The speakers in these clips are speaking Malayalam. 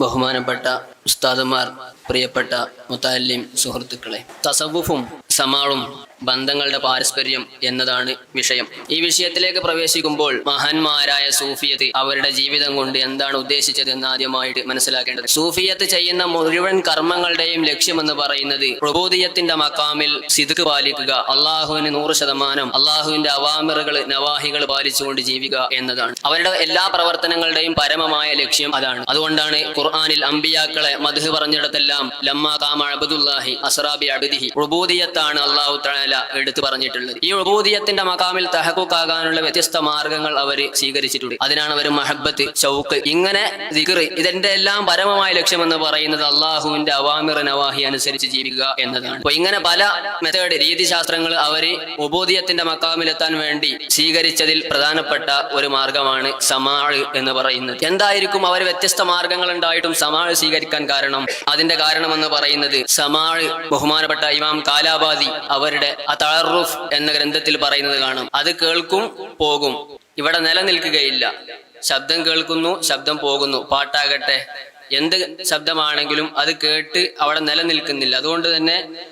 ബഹുമാനപ്പെട്ട ഉസ്താദുമാർ പ്രിയപ്പെട്ട മുത്താലിം സുഹൃത്തുക്കളെ തസവുഫും സമാളും ബന്ധങ്ങളുടെ പാരസ്പര്യം എന്നതാണ് വിഷയം. ഈ വിഷയത്തിലേക്ക് പ്രവേശിക്കുമ്പോൾ മഹാന്മാരായ സൂഫിയത്ത് അവരുടെ ജീവിതം കൊണ്ട് എന്താണ് ഉദ്ദേശിച്ചത് എന്ന് ആദ്യമായിട്ട് മനസ്സിലാക്കേണ്ടത്. സൂഫിയത്ത് ചെയ്യുന്ന മുഴുവൻ കർമ്മങ്ങളുടെയും ലക്ഷ്യമെന്ന് പറയുന്നത് പ്രബോധിയത്തിന്റെ മക്കാമിൽ സിദ്ക്ക് പാലിക്കുക അള്ളാഹുവിന് നൂറ് ശതമാനം അള്ളാഹുവിന്റെ അവാമിറുകൾ നവാഹികൾ പാലിച്ചുകൊണ്ട് ജീവിക്കുക എന്നതാണ്. അവരുടെ എല്ലാ പ്രവർത്തനങ്ങളുടെയും പരമമായ ലക്ഷ്യം അതാണ്. അതുകൊണ്ടാണ് ഖുർആാനിൽ അമ്പിയാക്കളെ മധു പറഞ്ഞിടത്തെല്ലാം ലമ്മ കാമ അബുദുല്ലാഹി അസറാബി അബിദിഹി. ഉബൂദിയത്താണ് അള്ളാഹു തആല എടുത്തു പറഞ്ഞിട്ടുള്ളത്. ഈ ഉബൂദിയത്തിന്റെ മകാമിൽ തഹക്കുക്കാകാനുള്ള വ്യത്യസ്ത മാർഗങ്ങൾ അവർ സ്വീകരിച്ചിട്ടുണ്ട്. അതിനാണ് അവർ മഹബത്ത് ഷൗക്ക് ഇങ്ങനെ ദിഗറി ഇതിന്റെ എല്ലാം പരമമായ ലക്ഷ്യമെന്ന് പറയുന്നത് അള്ളാഹുവിന്റെ അവാമിർ നവാഹി അനുസരിച്ച് ജീവിക്കുക എന്നതാണ്. അപ്പൊ ഇങ്ങനെ പല മെത്തേഡ് രീതിശാസ്ത്രങ്ങൾ അവർ ഉബൂദിയത്തിന്റെ മക്കാമിലെത്താൻ വേണ്ടി സ്വീകരിച്ചതിൽ പ്രധാനപ്പെട്ട ഒരു മാർഗമാണ് സമാൾ എന്ന് പറയുന്നത്. എന്തായിരിക്കും അവർ വ്യത്യസ്ത മാർഗങ്ങൾ ഉണ്ടായിട്ടും സമാൾ സ്വീകരിക്കാൻ കാരണം? അതിന്റെ കാരണം എന്ന് പറയുന്നത് സമാൾ ബഹുമാനപ്പെട്ട ഇമാം കാലാബാദി അവരുടെ അതാറുഫ് എന്ന ഗ്രന്ഥത്തിൽ പറയുന്നത് കാണും. അത് കേൾക്കും പോകും. ഇവിടെ നിലനിൽക്കുകയില്ല. ശബ്ദം കേൾക്കുന്നു ശബ്ദം പോകുന്നു. പാട്ടാകട്ടെ. എന്ത് ശബ്ദമാണെങ്കിലും അത് കേട്ട് അവിടെ നിലനിൽക്കുന്നില്ല. അതുകൊണ്ട് തന്നെ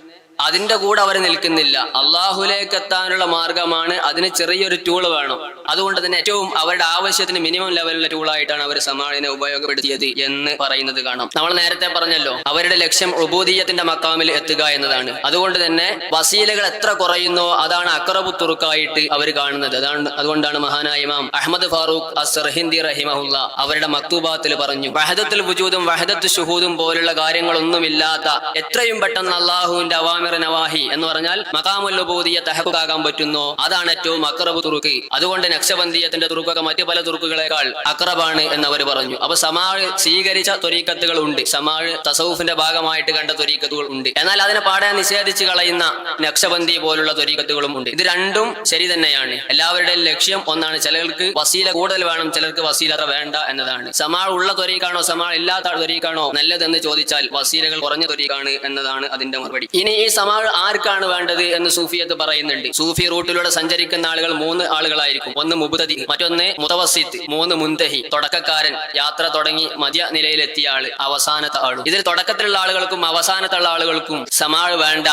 അതിന്റെ കൂടെ അവർ നിൽക്കുന്നില്ല. അള്ളാഹുലേക്ക് എത്താനുള്ള മാർഗമാണ് അതിന് ചെറിയൊരു ടൂൾ വേണം. അതുകൊണ്ട് തന്നെ ഏറ്റവും അവരുടെ ആവശ്യത്തിന് മിനിമം ലെവലിലെ ടൂളായിട്ടാണ് അവർ സമാളിനെ ഉപയോഗപ്പെടുത്തിയത് എന്ന് പറയുന്നത് കാണാം. നമ്മൾ നേരത്തെ പറഞ്ഞല്ലോ അവരുടെ ലക്ഷ്യം ഉബൂദീയത്തിന്റെ മക്കാമിൽ എത്തുക എന്നതാണ്. അതുകൊണ്ട് തന്നെ വസീലകൾ എത്ര കുറയുന്നോ അതാണ് അക്രബു തുറുക്കായിട്ട് അവർ കാണുന്നത്. അതാണ് അതുകൊണ്ടാണ് മഹാനായ ഇമാം അഹമ്മദ് ഫാറൂഖ് അസർഹിന്ദി റഹിമഹുല്ല അവരുടെ മക്തൂബാത്തിൽ പറഞ്ഞു വഹദത്തുൽ വുജൂദും വഹദത്ത് ഷുഹൂദും പോലുള്ള കാര്യങ്ങളൊന്നുമില്ലാത്ത എത്രയും പെട്ടെന്ന് അള്ളാഹുവിന്റെ നവാഹി എന്ന് പറഞ്ഞാൽ മക്കാമുൽ ഉബൂദിയ പറ്റുന്നു പറ്റുന്നോ. അതാണ് ഏറ്റവും അക്രബ് തുറുക്ക്. അതുകൊണ്ട് നക്ഷബന്ധിയത്തിന്റെ തുറുക്കൊക്കെ മറ്റു പല തുറുക്കുകളെക്കാൾ അക്രബാണ് അവർ പറഞ്ഞു. അപ്പൊ സമാഴ് സ്വീകരിച്ച ത്വരീക്കത്തുകൾ ഉണ്ട്. സമാഴ് തസൌഫിന്റെ ഭാഗമായിട്ട് കണ്ട ത്വരീക്കത്തുകൾ ഉണ്ട്. എന്നാൽ അതിനെ പാടെ നിഷേധിച്ച് കളയുന്ന നക്ഷബന്ധി പോലുള്ള ത്വരീക്കത്തുകളും ഉണ്ട്. ഇത് രണ്ടും ശരി തന്നെയാണ്. എല്ലാവരുടെയും ലക്ഷ്യം ഒന്നാണ് ചിലർക്ക് വസീല കൂടുതൽ വേണം ചിലർക്ക് വസീല വേണ്ട എന്നതാണ്. സമാൾ ഉള്ള ത്വരീക്കാണോ സമാൾ ഇല്ലാത്ത ത്വരീക്കാണോ നല്ലതെന്ന് ചോദിച്ചാൽ വസീലകൾ കുറഞ്ഞ ത്വരീക്കാണ് എന്നതാണ് അതിന്റെ മറുപടി. ഇനി ഈ സമാൾ ആർക്കാണ് വേണ്ടത് എന്ന് സൂഫിയത്ത് പറയുന്നുണ്ട്. സൂഫി റൂട്ടിലൂടെ സഞ്ചരിക്കുന്ന ആളുകൾ മൂന്ന് ആളുകളായിരിക്കും. ഒന്ന് മുബുതതി മറ്റൊന്ന് മുതവസിത്ത് മൂന്ന് മുന്തഹി തുടക്കക്കാരൻ യാത്ര തുടങ്ങി മധ്യ നിലയിലെത്തിയ ആൾ അവസാനത്തെ ആളും. ഇതിൽ തുടക്കത്തിലുള്ള ആളുകൾക്കും അവസാനത്തുള്ള ആളുകൾക്കും സമാൾ വേണ്ട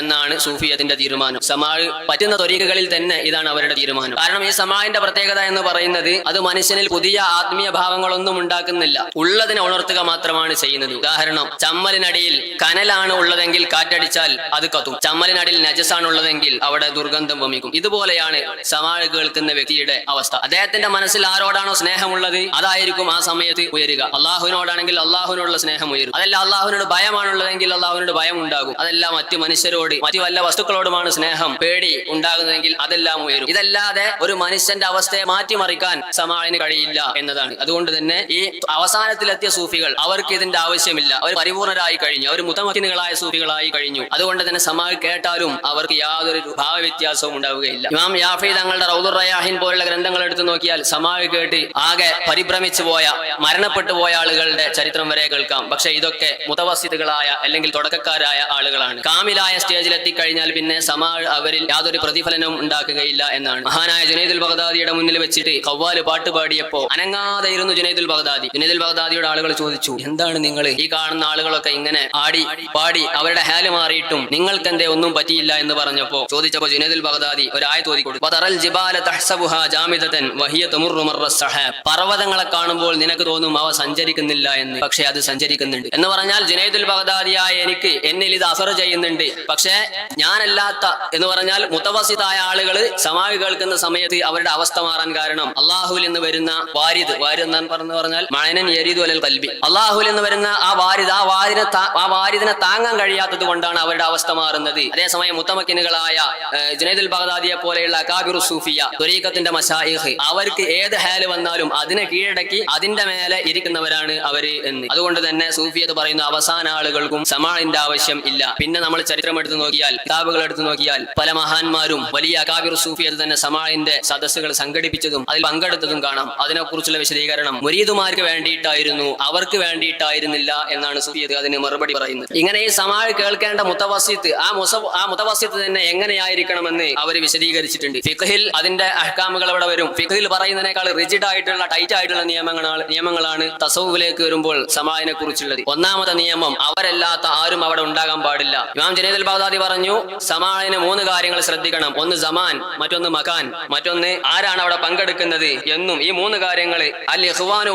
എന്നാണ് സൂഫിയത്തിന്റെ തീരുമാനം. സമാൾ പറ്റുന്ന തൊരീകകളിൽ തന്നെ ഇതാണ് അവരുടെ തീരുമാനം. കാരണം ഈ സമാളിന്റെ പ്രത്യേകത എന്ന് പറയുന്നത് അത് മനുഷ്യനിൽ പുതിയ ആത്മീയ ഭാവങ്ങളൊന്നും ഉണ്ടാക്കുന്നില്ല. ഉള്ളതിനെ ഉണർത്തുക മാത്രമാണ് ചെയ്യുന്നത്. ഉദാഹരണം ചമ്മലിനടിയിൽ കനലാണ് ഉള്ളതെങ്കിൽ കാറ്റടിച്ചാൽ അത് കത്തും. ചമ്മലിനടിൽ നജസാണുള്ളതെങ്കിൽ അവിടെ ദുർഗന്ധം വമിക്കും. ഇതുപോലെയാണ് സമാഴ് കേൾക്കുന്ന വ്യക്തിയുടെ അവസ്ഥ. അദ്ദേഹത്തിന്റെ മനസ്സിൽ ആരോടാണോ സ്നേഹമുള്ളത്? അതായിരിക്കും ആ സമയത്ത് ഉയരുക. അള്ളാഹുവിനോടാണെങ്കിൽ അള്ളാഹുവിനോടുള്ള സ്നേഹം ഉയരും. അതല്ല അള്ളാഹുവിനോട് ഭയമാണുള്ളതെങ്കിൽ അള്ളാഹുവിനോട് ഭയം ഉണ്ടാകും. അതല്ല മറ്റു മനുഷ്യരോട് മറ്റു വല്ല വസ്തുക്കളോടുമാണ് സ്നേഹം പേടി ഉണ്ടാകുന്നതെങ്കിൽ അതെല്ലാം ഉയരും. ഇതല്ലാതെ ഒരു മനുഷ്യന്റെ അവസ്ഥയെ മാറ്റിമറിക്കാൻ സമാളിന് കഴിയില്ല എന്നതാണ്. അതുകൊണ്ട് തന്നെ ഈ അവസാനത്തിലെത്തിയ സൂഫികൾ അവർക്ക് ഇതിന്റെ ആവശ്യമില്ല. അവർ പരിപൂർണരായി കഴിഞ്ഞു. അവർ മുതമക്കിനുകളായ സൂഫികളായി കഴിഞ്ഞു. അതുകൊണ്ട് തന്നെ സമാ കേട്ടാലും അവർക്ക് യാതൊരു ഭാവവ്യത്യാസവും ഉണ്ടാവുകയില്ല. ഇമാം യാഫി തങ്ങളുടെ റൗദുർ റയാഹിൻ പോലുള്ള ഗ്രന്ഥങ്ങൾ എടുത്തു നോക്കിയാൽ സമാൾ കേട്ട് ആകെ പരിഭ്രമിച്ചു പോയ മരണപ്പെട്ടു പോയ ആളുകളുടെ ചരിത്രം വരെ കേൾക്കാം. പക്ഷെ ഇതൊക്കെ മുതവസിതുകളായ അല്ലെങ്കിൽ തുടക്കക്കാരായ ആളുകളാണ്. കാമിലായ സ്റ്റേജിൽ എത്തിക്കഴിഞ്ഞാൽ പിന്നെ സമാ അവരിൽ യാതൊരു പ്രതിഫലനവും ഉണ്ടാക്കുകയില്ല എന്നാണ്. മഹാനായ ജുനൈദുൽ ബഗ്ദാദിയുടെ മുന്നിൽ വെച്ചിട്ട് കവ്വാൽ പാട്ട് പാടിയപ്പോ അനങ്ങാതെ ഇരുന്നു ജുനൈദുൽ ബഗ്ദാദി. ജുനൈദുൽ ബഗ്ദാദിയുടെ ആളുകൾ ചോദിച്ചു എന്താണ് നിങ്ങൾ ഈ കാണുന്ന ആളുകളൊക്കെ ഇങ്ങനെ ആടി പാടി അവരുടെ ഹാൽ മാറിയിട്ടും നിങ്ങൾക്ക് എന്തേ ഒന്നും പറ്റിയില്ല എന്ന് പറഞ്ഞപ്പോ ചോദിച്ചപ്പോ ജുനൈദുൽ ബഗ്ദാദി ഒരായ തോതി. പർവതങ്ങളെ കാണുമ്പോൾ നിനക്ക് തോന്നും അവ സഞ്ചരിക്കുന്നില്ല എന്ന്. പക്ഷെ അത് സഞ്ചരിക്കുന്നുണ്ട്. എന്ന് പറഞ്ഞാൽ ജുനൈദുൽ ബഗ്ദാദിയായ എനിക്ക് എന്നിൽ ഇത് അസർ ചെയ്യുന്നുണ്ട്. പക്ഷേ ഞാനല്ലാത്ത എന്ന് പറഞ്ഞാൽ മുത്തവസിതായ ആളുകൾ സമാവി കേൾക്കുന്ന സമയത്ത് അവരുടെ അവസ്ഥ മാറാൻ കാരണം അള്ളാഹുവിൽ നിന്ന് വരുന്ന വാരിദ്. വാരിദ് പറഞ്ഞു പറഞ്ഞാൽ മഴനൻ എരിതു അലൽ കൽബി. അള്ളാഹുവിൽ നിന്ന് വരുന്ന ആ വാരിദ് ആ വാരിനെ ആ വാരിദിനെ താങ്ങാൻ കഴിയാത്തത് കൊണ്ടാണ് അവരുടെ അവസ്ഥ മാറുന്നത്. അതേസമയം മുത്തമക്കിനുകളായ ജുനൈദുൽ ബഗ്ദാദിയെ പോലെയുള്ള കാബിറു സൂഫിയ തുരീഖത്തിന്റെ മസാഹിഹ് അവർക്ക് ഏത് ഹാൽ വന്നാലും അതിനെ കീഴടക്കി അതിന്റെ മേലെ ഇരിക്കുന്നവരാണ് അവർ എന്ന്. അതുകൊണ്ട് തന്നെ സൂഫിയത് പറയുന്ന അവസാന ആളുകൾക്കും സമാളിന്റെ ആവശ്യം ഇല്ല. പിന്നെ നമ്മൾ ചരിത്രം എടുത്തു നോക്കിയാൽ കിതാബുകൾ എടുത്തു നോക്കിയാൽ പല മഹാന്മാരും വലിയ അകാബിർ സൂഫിയത് തന്നെ സമാളിന്റെ സദസ്സുകൾ സംഘടിപ്പിച്ചതും അതിൽ പങ്കെടുത്തതും കാണാം. അതിനെക്കുറിച്ചുള്ള വിശദീകരണം മുരീദുമാർക്ക് വേണ്ടിയിട്ടായിരുന്നു അവർക്ക് വേണ്ടിയിട്ടായിരുന്നില്ല എന്നാണ് സൂഫിയത് അതിന് മറുപടി പറയുന്നത്. ഇങ്ങനെ ഈ സമാൾ കേൾക്കേണ്ട മുത്തവസിത്ത് ആ ആ മുത്തവാസിത്ത് തന്നെ എങ്ങനെയായിരിക്കണമെന്ന് അവർ വിശദീകരിച്ചിട്ടുണ്ട്. ഫിഖഹിൽ അതിന്റെ അഹ്കാമുകൾ അവിടെ വരും. ഫിഖഹിൽ പറയുന്നതിനേക്കാൾ റിജിഡ് ആയിട്ടുള്ള ടൈറ്റ് ആയിട്ടുള്ള നിയമങ്ങളാണ് നിയമങ്ങളാണ് തസവുവിലേക്ക് വരുമ്പോൾ സമാഹിനെ കുറിച്ചുള്ളത് ഒന്നാമത്തെ നിയമം അവരല്ലാത്ത ആരും അവിടെ ഉണ്ടാകാൻ പാടില്ല. ഇമാം ജനീദ് ബാദാദി പറഞ്ഞു സമാഹിന് മൂന്ന് കാര്യങ്ങൾ ശ്രദ്ധിക്കണം. ഒന്ന് സമാൻ മറ്റൊന്ന് മകാൻ. മറ്റൊന്ന് ആരാണ് അവിടെ പങ്കെടുക്കുന്നത് എന്നും. ഈ മൂന്ന് കാര്യങ്ങൾ അൽ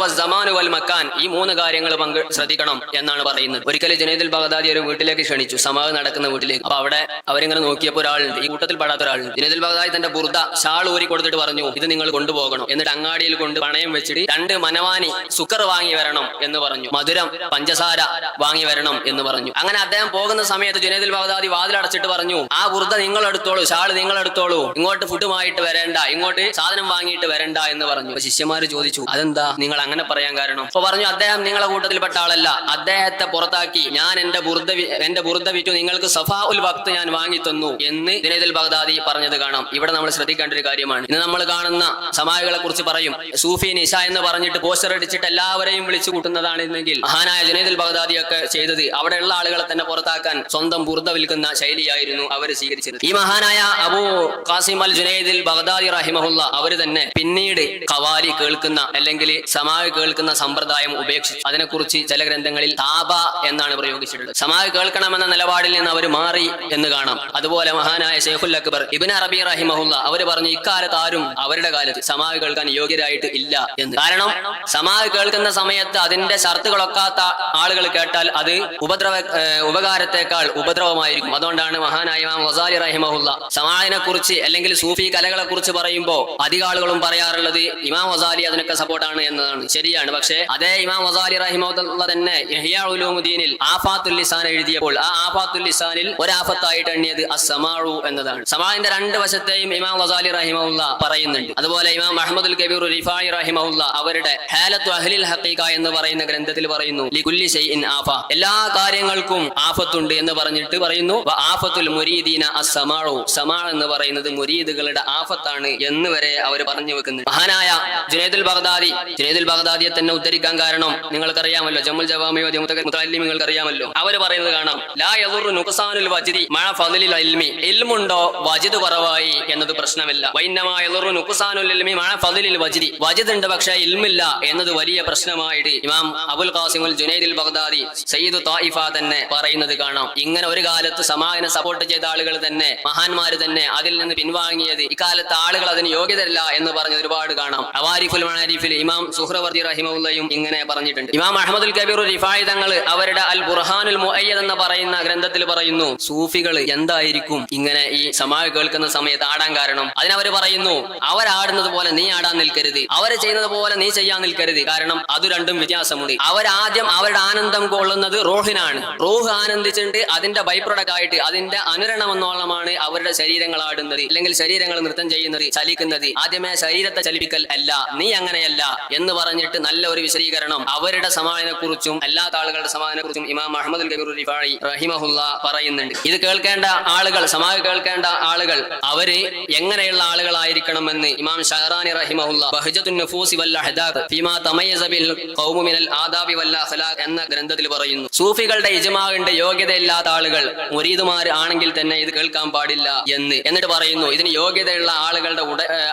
വൽ സമാനു വൽ മക്കാൻ ഈ മൂന്ന് കാര്യങ്ങൾ പങ്ക് ശ്രദ്ധിക്കണം എന്നാണ് പറയുന്നത്. ഒരിക്കലും ജനീദുൽ ബാഗദാദി ഒരു വീട്ടിലേക്ക് ക്ഷണിച്ചു. സമാഹ് നടക്കുന്ന വീട്ടിലേക്ക്. അപ്പൊ അവിടെ അവരിങ്ങനെ നോക്കിയപ്പോൾ ഒരാളുണ്ട് ഈ കൂട്ടത്തിൽ പെടാത്ത ഒരാളുണ്ട് ജനീദുൽ ബഗദാദി തന്റെ ബുർദ ഷാൾ ഊരി കൊടുത്തിട്ട് പറഞ്ഞു ഇത് നിങ്ങൾ കൊണ്ടുപോകണം. എന്നിട്ട് അങ്ങാടിയിൽ കൊണ്ട് പണയം വെച്ചിട്ട് രണ്ട് മനവാനി സുക്കർ വാങ്ങി വരണം എന്ന് പറഞ്ഞു. മധുരം പഞ്ചസാര വാങ്ങി വരണം എന്ന് പറഞ്ഞു. അങ്ങനെ അദ്ദേഹം പോകുന്ന സമയത്ത് ജുനേദിൽ ബഗദാദി വാതിലടച്ചിട്ട് പറഞ്ഞു ആ ബുർദ നിങ്ങൾ എടുത്തോളൂ ഷാൾ നിങ്ങൾ എടുത്തോളൂ. ഇങ്ങോട്ട് ഫുഡുമായിട്ട് വരേണ്ട ഇങ്ങോട്ട് സാധനം വാങ്ങിയിട്ട് വരണ്ട എന്ന് പറഞ്ഞു. ശിഷ്യന്മാർ ചോദിച്ചു അതെന്താ? നിങ്ങൾ അങ്ങനെ പറയാൻ കാരണം? അപ്പൊ പറഞ്ഞു അദ്ദേഹം നിങ്ങളെ കൂട്ടത്തിൽപ്പെട്ട ആളല്ല. അദ്ദേഹത്തെ പുറത്താക്കി ഞാൻ എന്റെ ബുർദ വി- എന്റെ ബുർദ വിറ്റു നിങ്ങൾക്ക് സഫാ ഉൽ വക്ത് ഞാൻ വാങ്ങി തന്നു എന്ന് ദിനേദുൽ ബഗ്ദാദി പറഞ്ഞത് കാണാം. ഇവിടെ നമ്മൾ ശ്രദ്ധിക്കേണ്ട ഒരു കാര്യമാണ്. ഇന്ന് നമ്മൾ കാണുന്ന സമാഹികളെ കുറിച്ച് പറയും. സൂഫി നിഷ എന്ന് പറഞ്ഞിട്ട് പോസ്റ്റർ അടിച്ചിട്ട് എല്ലാവരെയും വിളിച്ചു കൂട്ടുന്നതാണ് കൂട്ടുന്നതാണെന്നെങ്കിൽ മഹാനായ ജുനൈദുൽ ബഗ്ദാദി ഒക്കെ ചെയ്തത് അവിടെയുള്ള ആളുകളെ തന്നെ പുറത്താക്കാൻ സ്വന്തം ബുർദ വിൽക്കുന്ന ശൈലിയായിരുന്നു അവർ സ്വീകരിച്ചത് ഈ മഹാനായ അബൂ കാസിം അൽ ജുനൈദിൽ ബഗ്ദാദി റഹിമഹുല്ല അവർ തന്നെ പിന്നീട് കവാലി കേൾക്കുന്ന അല്ലെങ്കിൽ സമായ കേൾക്കുന്ന സമ്പ്രദായം ഉപേക്ഷിച്ചു. അതിനെക്കുറിച്ച് ചില ഗ്രന്ഥങ്ങളിൽ താബ എന്നാണ് പ്രയോഗിച്ചിട്ടുള്ളത്. സമായ കേൾക്കണമെന്ന നിലപാടിൽ നിന്ന് അവർ മാറി എന്ന് കാണാം. അതുപോലെ മഹാനായ ഷെയ്ഖുൽ അക്ബർ ഇബിൻ അറബി റഹിമഹുല്ല അവർ പറഞ്ഞു ഇക്കാലത്ത് ആരും അവരുടെ കാലത്ത് സമാവി കേൾക്കാൻ യോഗ്യരായിട്ട് ഇല്ല എന്ന്. കാരണം സമാവി കേൾക്കുന്ന സമയത്ത് അതിന്റെ ഷർത്തുകളൊക്കാത്ത ആളുകൾ കേട്ടാൽ അത് ഉപദ്രവ ഉപകാരത്തെക്കാൾ ഉപദ്രവമായിരിക്കും. അതുകൊണ്ടാണ് മഹാനായ ഗസാലി റഹിമഹുല്ല സമാവിനെ കുറിച്ച് അല്ലെങ്കിൽ സൂഫി കലകളെ കുറിച്ച് പറയുമ്പോൾ അധിക ആളുകളും പറയാറുള്ളത് ഇമാം വസാലി അതിനൊക്കെ സപ്പോർട്ടാണ് എന്നതാണ്. ശരിയാണ്. പക്ഷേ അതേ ഇമാം വസാലി റഹിമഹുല്ല തന്നെ ആഫാത്തുൽ ലിസാൻ എഴുതിയപ്പോൾ ആ ആഫാത്തുൽ ലിസാനിൽ ഒരാഫത്തായിട്ട് എണ്ണിയത് അസമാഴു എന്നതാണ്. സമാഹിന്റെ രണ്ട് വശത്തെയും ഇമാം വസാലി റഹിമുള്ള പറയുന്നുണ്ട്. അതുപോലെ ഇമാം അഹമ്മദുൽ കബീർ റിഫായി റഹിമഹുല്ല അവരുടെ ഹാലത്തു അഹ്ലിൽ ഹഖീഖ എന്ന് പറയുന്ന ഗ്രന്ഥത്തിൽ പറയുന്നു ലികുല്ലി ഷൈഇൻ ആഫ. എല്ലാ കാര്യങ്ങൾക്കും ആഫത്തുണ്ട് എന്ന് പറഞ്ഞിട്ട് പറയുന്നു ആഫത്തുൽ മുരീദീന അസമാഴു സമാ എന്ന് പറയുന്നത് മുരീദുകളുടെ ആഫത്താണ് എന്ന് വരെ അവർ പറഞ്ഞു വെക്കുന്നു മഹാനായ ജുനൈദുൽ ബഗ്ദാദി ജുനൈദുൽ ബഗ്ദാദിയെ തന്നെ ഉദ്ധരിക്കാൻ കാരണം നിങ്ങൾക്കറിയാമല്ലോ ജമ്മുൽ ജവാമിയോ നിങ്ങൾക്ക് അറിയാമല്ലോ അവർ പറയുന്നത് കാണാം ലാ നുഖ്സാനുൽ വജ്ദി. മഅ ഫദ്ലിൽ ഇൽമി ഇൽമുണ്ടോ വജിദ് കുറവായി എന്നത് പ്രശ്നമില്ല. വൈന്നമാ യദുറു നുഖ്സാനുൽ ഇൽമി മഅ ഫദ്ലിൽ വജ്ദി. വജിദ് ഉണ്ട് പക്ഷേ ഇൽമില്ല എന്നത് വലിയ പ്രശ്നമായിട്ട് ഇമാം അബുൽ ഖാസിമുൽ ജുനൈദുൽ ബഗ്ദാദി സയ്യിദ് തായിഫ തന്നെ പറയുന്നത് കാണാം. ഇങ്ങനെ ഒരു കാലത്ത് സമാധാനം സപ്പോർട്ട് ചെയ്ത ആളുകൾ തന്നെ മഹാന്മാര് തന്നെ അതിൽ നിന്ന് പിൻവാങ്ങിയത് ഇക്കാലത്ത് ആളുകൾ അതിന് യോഗ്യതല്ല എന്ന് പറഞ്ഞ് ഒരുപാട് കാണാം. അവാരിഫുൽ മണാരിഫിൽ ഇമാം സുഹ്രവർദി റഹിമുല്ലയും ഇങ്ങനെ പറഞ്ഞിട്ടുണ്ട്. ഇമാം അഹമ്മദുൽ കബീർ റിഫായി തങ്ങൾ അവരുടെ അൽ ബുർഹാനുൽ മുഅയ്യദ് എന്ന് പറയുന്ന ഗ്രന്ഥത്തിൽ പറയുന്നു സൂഫികൾ എന്തായിരിക്കും ഇങ്ങനെ ഈ സമാഹ് കേൾക്കുന്ന സമയത്ത് ആടാൻ കാരണം? അതിനവർ പറയുന്നു അവരാടുന്നത് പോലെ നീ ആടാൻ നിൽക്കരുത്. അവർ ചെയ്യുന്നത് പോലെ നീ ചെയ്യാൻ നിൽക്കരുത്. കാരണം അത് രണ്ടും വ്യത്യാസമുണ്ട്. അവരാദ്യം അവരുടെ ആനന്ദം കൊള്ളുന്നത് റോഹിനാണ്. റോഹ് ആനന്ദിച്ചിട്ട് അതിന്റെ ബൈ പ്രൊഡക്റ്റ് ആയിട്ട് അതിന്റെ അനുരണം എന്നോളമാണ് അവരുടെ ശരീരങ്ങൾ ആടുന്നത്. അല്ലെങ്കിൽ ശരീരങ്ങൾ നൃത്തം ചെയ്യുന്നത് ചലിക്കുന്നത്. ആദ്യമേ ശരീരത്തെ ചലിപ്പിക്കൽ അല്ല നീ അങ്ങനെയല്ല എന്ന് പറഞ്ഞിട്ട് നല്ല ഒരു വിശദീകരണം അവരുടെ സമാധാനെ കുറിച്ചും അല്ലാത്ത ആളുകളുടെ സമാധാനെ കുറിച്ചും ഇമാം അഹമ്മദ് കബീർ റിഫായി റഹിമഹുല്ല പറയുന്നുണ്ട്. ഇത് കേൾക്കേണ്ട ആളുകൾ സമാഗ കേൾക്കേണ്ട ആളുകൾ അവർ എങ്ങനെയുള്ള ആളുകളായിരിക്കണമെന്ന് ഇമാം ഷഹറാനി റഹിമഹുല്ല ബഹജത്തുൻ നഫൂസി ഫീമാ ബിൽ ഖൗമു മിനൽ ആദാബി എന്ന ഗ്രന്ഥത്തിൽ പറയുന്നു. സൂഫികളുടെ ഇജ്മാവിന്റെ യോഗ്യതയില്ലാത്ത ആളുകൾ മുരീദുമാർ ആണെങ്കിൽ തന്നെ ഇത് കേൾക്കാൻ പാടില്ല എന്ന്. എന്നിട്ട് പറയുന്നു ഇതിന് യോഗ്യതയുള്ള ആളുകളുടെ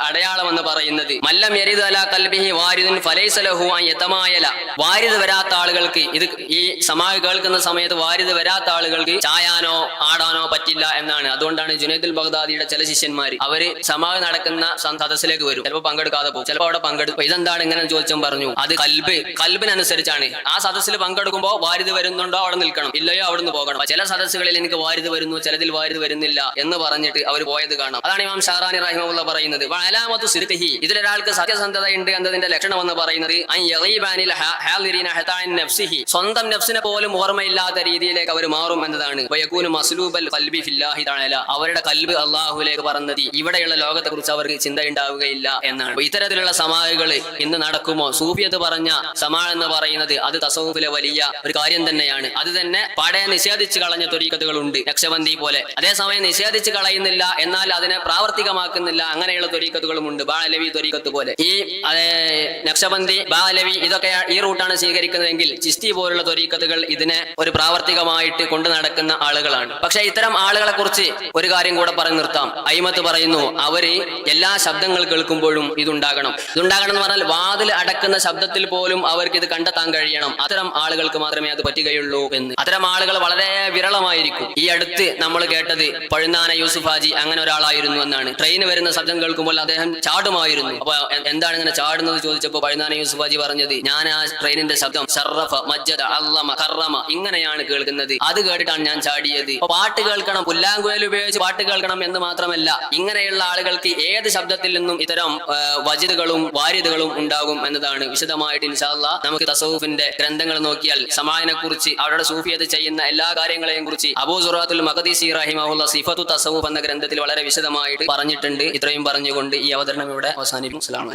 അടയാളം എന്ന് പറയുന്നത് മല്ലം യരിദ് അല കൽബിഹി വാരിദുൻ ഫലൈസ ലഹു അൻ യതമായല. വാരിദ് വരാത്ത ആളുകൾക്ക് ഇത് ഈ സമാഗ കേൾക്കുന്ന സമയത്ത് വാരിദ് വരാത്ത ആളുകൾക്ക് ചായാനോ ആടാനോ പറ്റില്ല എന്നാണ്. അതുകൊണ്ടാണ് ജുനൈദുൽ ബഗ്ദാദിയുടെ ചില ശിഷ്യന്മാർ അവർ സമാഹ് നടക്കുന്ന സദസ്സിലേക്ക് വരും. ചിലപ്പോൾ പങ്കെടുക്കാതെ പോകും. ചിലപ്പോൾ അവിടെ പങ്കെടുക്കും. ഇതെന്താണ് ഇങ്ങനെ ചോദിച്ചും പറഞ്ഞു. അത് കൽബ് കൽബിനനുസരിച്ചാണ്. ആ സദസ്സിൽ പങ്കെടുക്കുമ്പോൾ വാരിത് വരുന്നുണ്ടോ? അവിടെ നിൽക്കണം. ഇല്ലയോ? അവിടെ നിന്ന് പോകണം ചില സദസ്സുകളിൽ എനിക്ക് വാരിത് വരുന്നു ചിലതിൽ വാരിത് വരുന്നില്ല എന്ന് പറഞ്ഞിട്ട് അവർ പോയത് കാണാം. അതാണ് ഇമാം ഷാറാനി റഹിമുള്ള പറയുന്നത്. അലാമത്തു സിർഖി. ഇതിലൊരാൾക്ക് സത്യസന്ധത ഉണ്ട് എന്നതിന്റെ ലക്ഷണം എന്ന് പറയുന്നത്. സ്വന്തം നഫ്സിനെ പോലും ഓർമ്മയില്ലാത്ത രീതിയിലേക്ക് അവർ മാറും എന്നതാണ്. ഫില്ലാഹി അവരുടെ കൽബ് അള്ളാഹുലേക്ക് പറഞ്ഞത് ഇവിടെയുള്ള ലോകത്തെ കുറിച്ച് അവർക്ക് ചിന്ത ഉണ്ടാവുകയില്ല എന്നാണ്. ഇത്തരത്തിലുള്ള സമാഹികൾ ഇന്ന് നടക്കുമോ? സൂഫിയത്ത് പറഞ്ഞ സമാ എന്ന് പറയുന്നത് അത് തസവുഫിലെ വലിയ ഒരു കാര്യം തന്നെയാണ്. അത് തന്നെ പാടെ നിഷേധിച്ച് കളഞ്ഞ തൊരീക്കത്തുകളുണ്ട്. രക്ഷബന്ധി പോലെ. അതേസമയം നിഷേധിച്ചു കളയുന്നില്ല എന്നാൽ അതിനെ പ്രാവർത്തികമാക്കുന്നില്ല അങ്ങനെയുള്ള തൊരീക്കത്തുകളും ഉണ്ട്. ബാലവി തൊരീക്കത്ത് പോലെ. ഈ അതേ, നക്ഷബന്തി ബാലവി ഇതൊക്കെ ഈ റൂട്ടാണ് സ്വീകരിക്കുന്നതെങ്കിൽ ചിസ്തി പോലുള്ള തൊരീക്കത്തുകൾ ഇതിനെ ഒരു പ്രാവർത്തികമായിട്ട് കൊണ്ടു നടക്കുന്ന ആളുകളാണ്. പക്ഷെ ഇത്തരം ആളുകളെ കുറിച്ച് ഒരു കാര്യം കൂടെ പറഞ്ഞു നിർത്താം. അയിമത്ത് പറയുന്നു അവർ എല്ലാ ശബ്ദങ്ങൾ കേൾക്കുമ്പോഴും ഇതുണ്ടാകണം. ഇതുണ്ടാകണം എന്ന് പറഞ്ഞാൽ വാതിൽ അടക്കുന്ന ശബ്ദത്തിൽ പോലും അവർക്ക് ഇത് കണ്ടെത്താൻ കഴിയണം. അത്തരം ആളുകൾക്ക് മാത്രമേ അത് പറ്റുകയുള്ളൂ എന്ന്. അത്തരം ആളുകൾ വളരെ വിരളമായിരിക്കും. ഈ അടുത്ത് നമ്മൾ കേട്ടത് പഴുന്നാന യൂസുഫ് ഹാജി അങ്ങനെ ഒരാളായിരുന്നു എന്നാണ്. ട്രെയിൻ വരുന്ന ശബ്ദം കേൾക്കുമ്പോൾ അദ്ദേഹം ചാടുമായിരുന്നു. അപ്പൊ എന്താണ് ഇങ്ങനെ ചാടുന്നത് ചോദിച്ചപ്പോൾ പഴുന്നാന യൂസുഫ് ഹാജി പറഞ്ഞത് ഞാൻ ആ ട്രെയിനിന്റെ ശബ്ദം ഇങ്ങനെയാണ് കേൾക്കുന്നത്. അത് കേട്ടിട്ടാണ് ഞാൻ ചാടിയത്. പാട്ട് കേൾക്കണം പുല്ലാങ്കുഴൽ ഉപയോഗിച്ച് പാട്ട് കേൾക്കണം എന്ന് മാത്രമല്ല ഇങ്ങനെയുള്ള ആളുകൾക്ക് ഏത് ശബ്ദത്തിൽ നിന്നും ഇത്തരം വജിതുകളും വാര്യതകളും ഉണ്ടാകും എന്നതാണ് വിശദമായിട്ട് ഇൻഷാല്ല നമുക്ക് തസൂഫിന്റെ ഗ്രന്ഥങ്ങൾ നോക്കിയാൽ സമായനെ കുറിച്ച് അവരുടെ സൂഫിയത് ചെയ്യുന്ന എല്ലാ കാര്യങ്ങളെയും കുറിച്ച് അബൂ സുറാത്തുൽ മഖദീസി റഹിമഹുല്ല സിഫത്തു തസൂഫ് എന്ന ഗ്രന്ഥത്തിൽ വളരെ വിശദമായിട്ട് പറഞ്ഞിട്ടുണ്ട്. ഇത്രയും പറഞ്ഞുകൊണ്ട് ഈ അവതരണം ഇവിടെ അവസാനിപ്പിക്കും.